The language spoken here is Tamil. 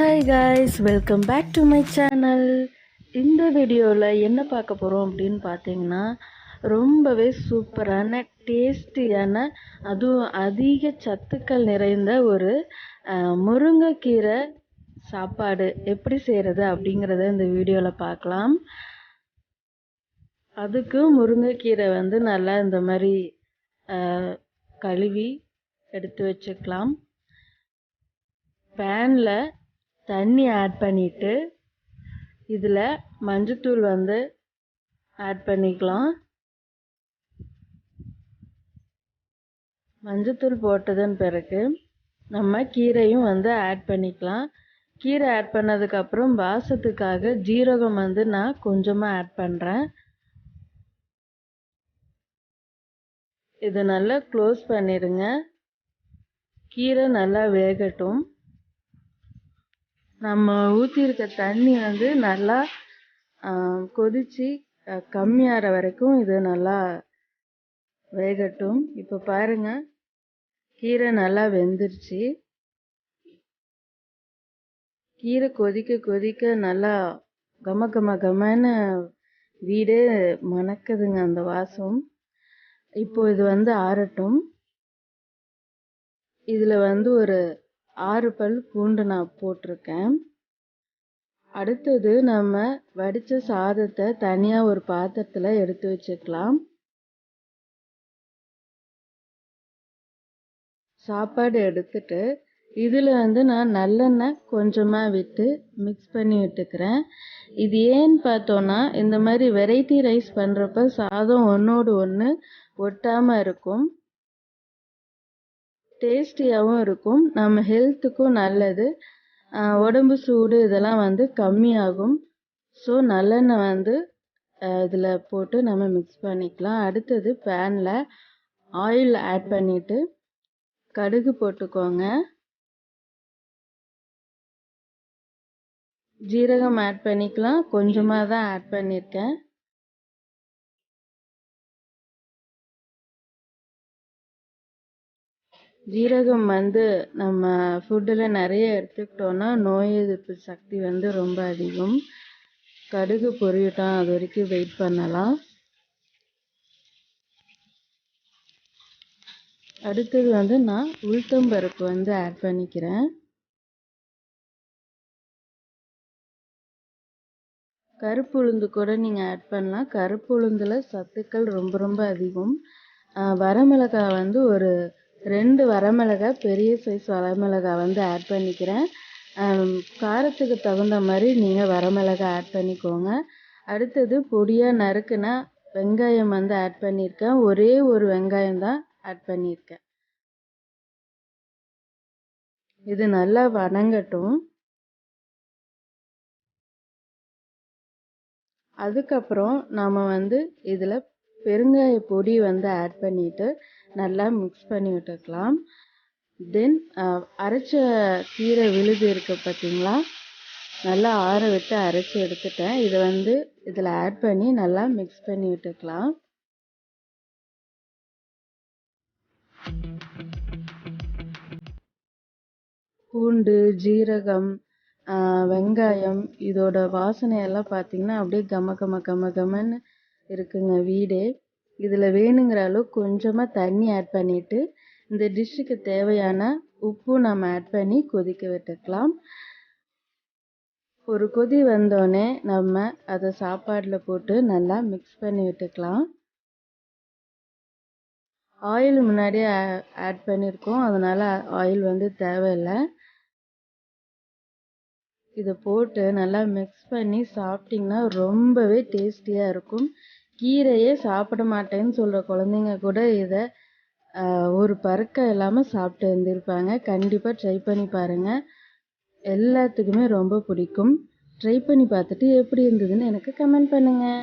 Hi guys welcome back to my channel இந்த வீடியோவில் என்ன பார்க்க போகிறோம் அப்படின்னு பார்த்தீங்கன்னா ரொம்பவே சூப்பரான டேஸ்டியான அதுவும் அதிக சத்துக்கள் நிறைந்த ஒரு முருங்கைக்கீரை சாப்பாடு எப்படி செய்கிறது அப்படிங்கிறத இந்த வீடியோவில் பார்க்கலாம். அதுக்கு முருங்கைக்கீரை வந்து நல்லா இந்த மாதிரி கழுவி எடுத்து வச்சுக்கலாம். பேனில் தண்ணி ஆட் பண்ணிவிட்டு இதில் மஞ்சத்தூள் வந்து ஆட் பண்ணிக்கலாம். மஞ்சத்தூள் போட்டதன் பிறகு நம்ம கீரையும் வந்து ஆட் பண்ணிக்கலாம். கீரை ஆட் பண்ணதுக்கப்புறம் வாசத்துக்காக ஜீரகம் வந்து நான் கொஞ்சமாக ஆட் பண்ணுறேன் இதை நல்லா க்ளோஸ் பண்ணிடுங்க. கீரை நல்லா வேகட்டும். நம்ம ஊற்றிருக்க தண்ணி வந்து நல்லா கொதித்து கம்மியாகிற வரைக்கும் இது நல்லா வேகட்டும். இப்போ பாருங்க கீரை நல்லா வெந்துருச்சு. கீரை கொதிக்க கொதிக்க நல்லா கம கம கமன்னு வீடே மணக்குதுங்க அந்த வாசம். இப்போ இது வந்து ஆறட்டும். இதில் வந்து ஒரு ஆறு பல் பூண்டு நான் போட்டிருக்கேன். அடுத்தது நம்ம வடித்த சாதத்தை தனியாக ஒரு பாத்திரத்தில் எடுத்து வச்சுக்கலாம். சாப்பாடு எடுத்துட்டு இதில் வந்து நான் நல்லெண்ணெய் கொஞ்சமாக விட்டு மிக்ஸ் பண்ணி விட்டுக்கிறேன். இது ஏன்னு பார்த்தோன்னா இந்த மாதிரி வெரைட்டி ரைஸ் பண்ணுறப்ப சாதம் ஒன்றோடு ஒன்று ஒட்டாமல் இருக்கும். டேஸ்டியாகவும் இருக்கும். நம்ம ஹெல்த்துக்கும் நல்லது. உடம்பு சூடு இதெல்லாம் வந்து கம்மியாகும். ஸோ நல்லெண்ணெய் வந்து இதில் போட்டு நம்ம மிக்ஸ் பண்ணிக்கலாம். அடுத்தது பேனில் ஆயில் ஆட் பண்ணிவிட்டு கடுகு போட்டுக்கோங்க. ஜீரகம் ஆட் பண்ணிக்கலாம். கொஞ்சமாக தான் ஆட் பண்ணியிருக்கேன் ஜீரகம் வந்து நம்ம ஃபுட்டில் நிறைய எடுத்துக்கிட்டோன்னா நோய் எதிர்ப்பு சக்தி வந்து ரொம்ப அதிகம். கடுகு பொரியட்டும் அது வரைக்கும் வெயிட் பண்ணலாம். அடுத்தது வந்து நான் உளுத்தம்பருப்பு வந்து ஆட் பண்ணிக்கிறேன். கருப்பு உளுந்து கூட நீங்கள் ஆட் பண்ணலாம். கருப்பு உளுந்தில் சத்துக்கள் ரொம்ப ரொம்ப அதிகம். வரமிளகாய் வந்து ஒரு ரெண்டு வரமிளகாய் பெரிய சைஸ் வரமிளகாய் வந்து ஆட் பண்ணிக்கிறேன். காரத்துக்கு தகுந்த மாதிரி நீங்கள் வரமிளகாய் ஆட் பண்ணிக்கோங்க. அடுத்தது பொடியாக நறுக்குனா வெங்காயம் வந்து ஆட் பண்ணியிருக்கேன். ஒரே ஒரு வெங்காயம் தான் ஆட் பண்ணியிருக்கேன். இது நல்லா வணங்கட்டும். அதுக்கப்புறம் நாம் வந்து இதில் பெருங்காய பொடி வந்து ஆட் பண்ணிவிட்டு நல்லா மிக்ஸ் பண்ணி விட்டுக்கலாம். தென் அரைச்ச கீரை விழுது இருக்கு பார்த்தீங்களா நல்லா ஆற விட்டு அரைச்சி எடுத்துட்டேன். இதை வந்து இதில் ஆட் பண்ணி நல்லா மிக்ஸ் பண்ணி விட்டுக்கலாம். பூண்டு ஜீரகம் வெங்காயம் இதோட வாசனையெல்லாம் பார்த்தீங்கன்னா அப்படியே கம கம கம கமன்னு இருக்குங்க வீடே. இதில் வேணுங்கிற அளவு கொஞ்சமாக தண்ணி ஆட் பண்ணிவிட்டு இந்த டிஷ்ஷுக்கு தேவையான உப்பு நம்ம ஆட் பண்ணி கொதிக்க விட்டுக்கலாம். ஒரு கொதி வந்தோடனே நம்ம அதை சாப்பாடில் போட்டு நல்லா மிக்ஸ் பண்ணி விட்டுக்கலாம். ஆயில் முன்னாடியே ஆட் பண்ணியிருக்கோம் அதனால் ஆயில் வந்து தேவையில்லை. இதை போட்டு நல்லா மிக்ஸ் பண்ணி சாப்பிட்டிங்கன்னா ரொம்பவே டேஸ்டியாக இருக்கும். கீரையே சாப்பிட மாட்டேன்னு சொல்கிற குழந்தைங்க கூட இதை ஒரு பருக்க இல்லாமல் சாப்பிட்டு வந்திருப்பாங்க கண்டிப்பாக ட்ரை பண்ணி பாருங்கள் எல்லாத்துக்குமே ரொம்ப பிடிக்கும். ட்ரை பண்ணி பார்த்துட்டு எப்படி இருந்ததுன்னு எனக்கு கமெண்ட் பண்ணுங்கள்